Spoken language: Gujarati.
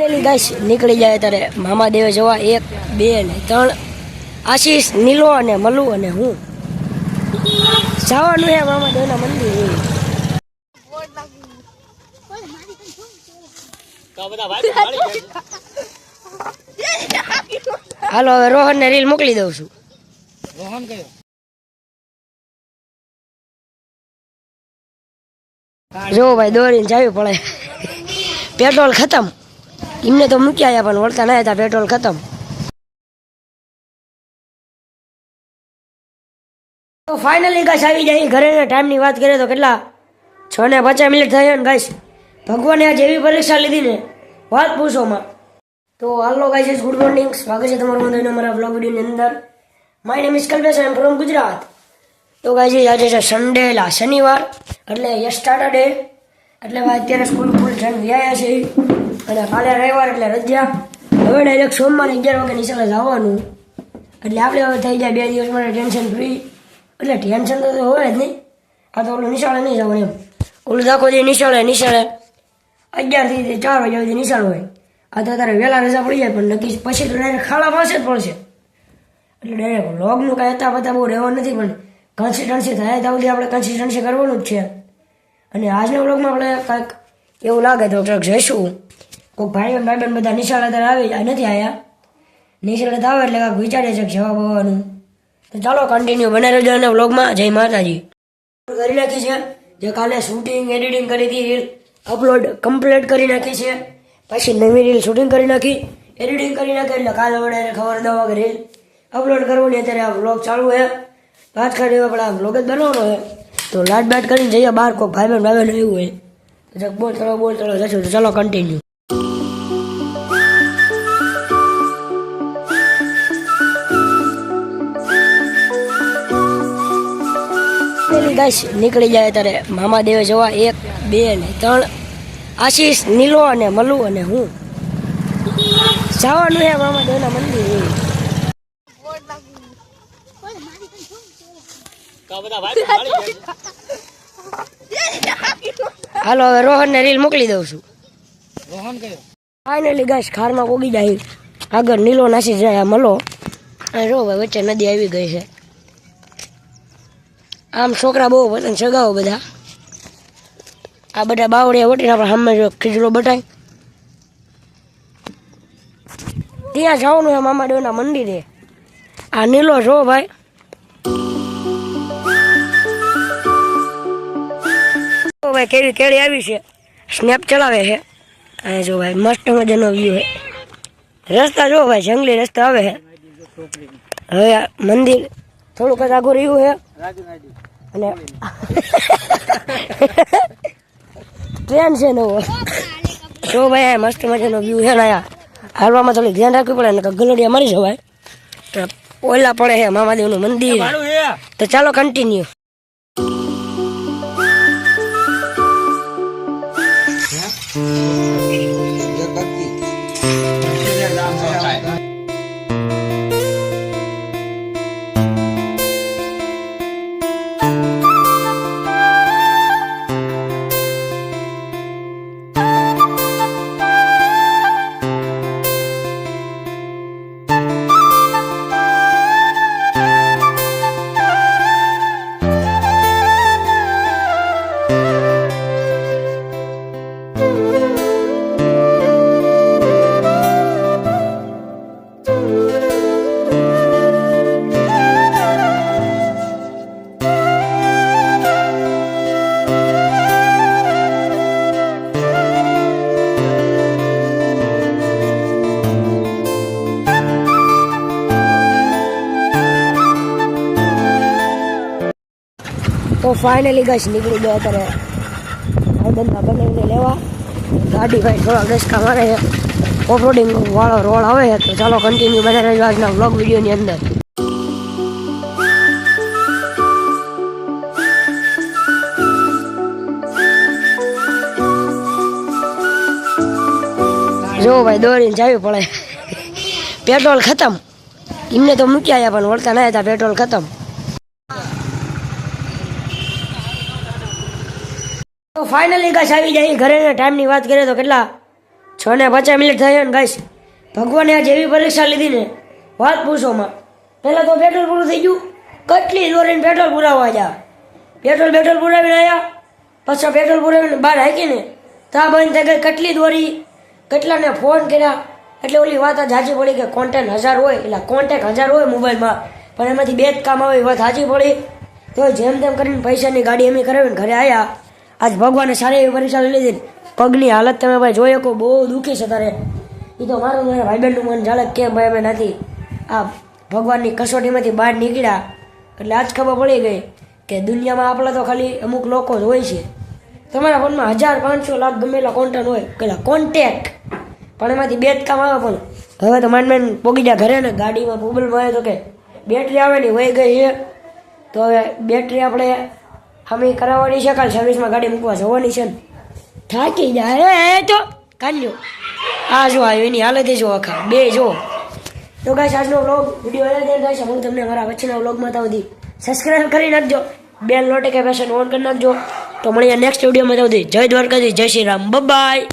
ફાઇનલી ગાઈસ નીકળી જાય ત્યારે મામા દેવે જવા એક બે ને ત્રણ. આશીષ નીલો અને મલુ અને હું. જવાનું હે મામા દેવના મંદિર. હાલો હવે રોહન ને રીલ મોકલી દઉં છું. રોહન કયો? જો ભાઈ દોરીને જાવી પડે. પેટ્રોલ ખતમ. એમને તો મૂકી આવ્યા પણ વળતા ના હતા પેટ્રોલ ખતમ તો ફાઇનલી ગાઈસ આવી જાય ઘરે ટાઈમની વાત કરીએ તો કેટલા છ ને પચાસ મિનિટ થઈ ને ગાઈસ ભગવાને આજ એવી પરીક્ષા લીધી ને વાત પૂછોમાં તો હાલો ગાઈસ ગુડ મોર્નિંગ સ્વાગત છે તમારું બધાનું અમારા બ્લોગ વિડીયોની અંદર my name is Kalpesh I am from Gujarat તો ગાઈસ આજે છે સન્ડે લા શનિવાર એટલે યસ્ટાર્ટર ડે એટલે ભાઈ અત્યારે સ્કૂલ ફૂલ જણ વ્યાયા છે અને કાલે રવિવાર એટલે રજા. હવે ડાયરેક્ટ સોમવારે અગિયાર વાગે નિશાળે જવાનું. એટલે આપણે હવે થઈ જાય બે દિવસ માટે ટેન્શન ફ્રી એટલે ટેન્શન તો હોય જ નહીં. આ તો ઓલું નિશાળે નહીં જવાનું એમ. ઓલું દાખો જે નિશાળે નિશાળે. અગિયારથી ચાર વાગ્યા સુધી નિશાળ હોય. આ તો તારે વહેલા રજા પડી જાય, પણ નક્કી પછી તો ડાયરેક્ટ ખાડા પાસે જ પડશે. એટલે ડાયરેક્ટ લોગનું કાંઈ હતા બધા બહુ રહેવાનું નથી, પણ કન્સિસ્ટન્સી થાય ત્યાં સુધી આપણે કન્સિસ્ટન્સી કરવાનું જ છે. અને આજના વ્લોગમાં આપણે કાંઈક એવું લાગે તો ક્યાંક જઈશું. કોઈ ભાઈ ભાઈ બેન બધા નિશાળા ત્યારે આવી નથી આવ્યા નિશાળા આવે એટલે કાંઈક વિચારે છે જવાબ આવવાનું. તો ચાલો કન્ટિન્યુ બને રહેજો અને વ્લોગમાં જય માતાજી. કરી નાખી છે. જે કાલે શૂટિંગ એડિટિંગ કરી હતી રીલ અપલોડ કમ્પ્લીટ કરી નાખી છે. પછી નવી રીલ શૂટિંગ કરી નાખી એડિટિંગ કરી નાખી એટલે કાલે વડે ખબર દવા કે રીલ અપલોડ કરવાની. અત્યારે આ વ્લોગ ચાલુ છે. પાંચ ખાડી આ વ્લોગ જ બનાવવાનો હોય તો લાટ બાટ કરીને જઈએ બહાર, કોઈ ભાઈ બહેન ભાઈ બહેન એવું હોય બોલ ચલો બોલ ચલો જશું તો ચાલો કન્ટિન્યુ ગાઈસ નીકળી જાય ત્યારે મામા દેવે જવા એક, બે ને ત્રણ. આશીષ, નીલો અને મલુ અને હું. જવાનું છે મામા દેવના મંદિર. હાલો, હવે રોહન ને રીલ મોકલી દઉં છું. રોહન કયો ફાઇનલી ગાઈસ ખારમાં પોગી જાય. આગળ નીલો નાસી જાય મલો. અને રો ભાઈ વચ્ચે નદી આવી ગઈ છે. આમ છોકરા બહુ પતંગ ચગાવો બધા. આ બધા બાવળિયા વટીને આપણે સામે જો ખીજડો બટાય. ત્યાં જવાનું છે મામા દેવના મંદિરે. આ નીલો જો ભાઈ. ભાઈ કેવી કેળી આવી છે. સ્નેપ ચલાવે છે. અને જો ભાઈ મસ્ત મજાનો વ્યૂ હે રસ્તા જો ભાઈ જંગલી રસ્તા આવે છે. હવે મંદિર થોડુંક જ આગું રહ્યું છે અને ટ્રેન છે નવો. જો ભાઈ મસ્ત મજાનો વ્યૂ છે ને હાલવામાં થોડું ધ્યાન રાખવું પડે ને ગલોડિયા મરી જવાય. તો ઓલા પડે છે મામાદેવનું મંદિર. તો ચાલો કન્ટિન્યુ તો ફાઇનલી ગશ નીકળી ગયા અત્યારે. ભાઈબંધના બનાવીને લેવા. ગાડી ભાઈ થોડા ડસકા મારે છે. ઓફરોડિંગ વાળો રોડ આવે તો ચાલો કન્ટિન્યુ બને રહેજો આજના વ્લોગ વિડીયોની અંદર. જો ભાઈ દોરીને જાવી પડે. પેટ્રોલ ખતમ. એમને તો મૂકી આવ્યા પણ વળતા ના હતા. પેટ્રોલ ખતમ. ફાઇનલી ગાઈસ આવી જાય. ઘરે ટાઈમની વાત કરીએ તો કેટલા? છ ને પચાસ મિનિટ થઈ ને ગાઈશ ભગવાને આ જેવી પરીક્ષા લીધી ને. વાત પૂછોમાં પહેલાં તો પેટ્રોલ પૂરું થઈ ગયું. કેટલી દોરીને પેટ્રોલ પુરાવવા જા પેટ્રોલ પેટ્રોલ પુરાવીને આવ્યા પછી પેટ્રોલ પુરાવીને બહાર હાકીને તા બંધ થઈ ગઈ. કેટલી દોરી? કેટલાને ફોન કર્યા? એટલે ઓલી વાત જ સાચી પડી કે કોન્ટેક્ટ હજાર હોય. એટલે કોન્ટેક્ટ હજાર હોય મોબાઈલમાં. પણ એમાંથી બે જ કામ આવે એ વાત સાચી પડી. તો જેમ તેમ કરીને પૈસાની ગાડી એમ કરાવીને ઘરે આવ્યા આજ ભગવાને સારી એવી પરીક્ષા લઈ લીધી પગની હાલત તમે ભાઈ જોઈ શકો, બહુ દુઃખી છે તારે. એ તો મારું મારા ભાઈબંધનું મન જાણે કેમ ભાઈ અમે નથી. આ ભગવાનની કસોટીમાંથી બહાર નીકળ્યા. એટલે આજ ખબર પડી ગઈ કે દુનિયામાં આપણા તો ખાલી અમુક લોકો જ હોય છે. તમારા ફોનમાં હજાર પાંચસો લાખ ગમે એટલા કોન્ટેક્ટ હોય, પેલા કોન્ટેક્ટ પણ એમાંથી બે જ કામ આવે પણ. હવે તો માંડ માંડ પોગી જાય ઘરે ને, ગાડીમાં મોબાઈલમાં આવે તો કે બેટરી આવે ને, વહી ગઈ છે. તો હવે બેટરી આપણે હમી કરાવવાની છે, કાલ સર્વિસમાં ગાડી મૂકવા જવાની છે થાકી જાય, એ તો કાઢ્યો આ જો આવ્યો એની હાલત જો આખા બે જો. તો ગાઈસ આજનો વ્લોગ વીડિયો એને થાય છે. હું તમને મારા વચ્ચેના વ્લોગમાં તો સુધી સબસ્ક્રાઈબ કરી નાખજો. બેલ નોટિફિકેશન ઓન કરી નાખજો. તો મળીએ નેક્સ્ટ વિડીયોમાં તો સુધી. જય દ્વારકાજી જય શ્રી રામ. બાય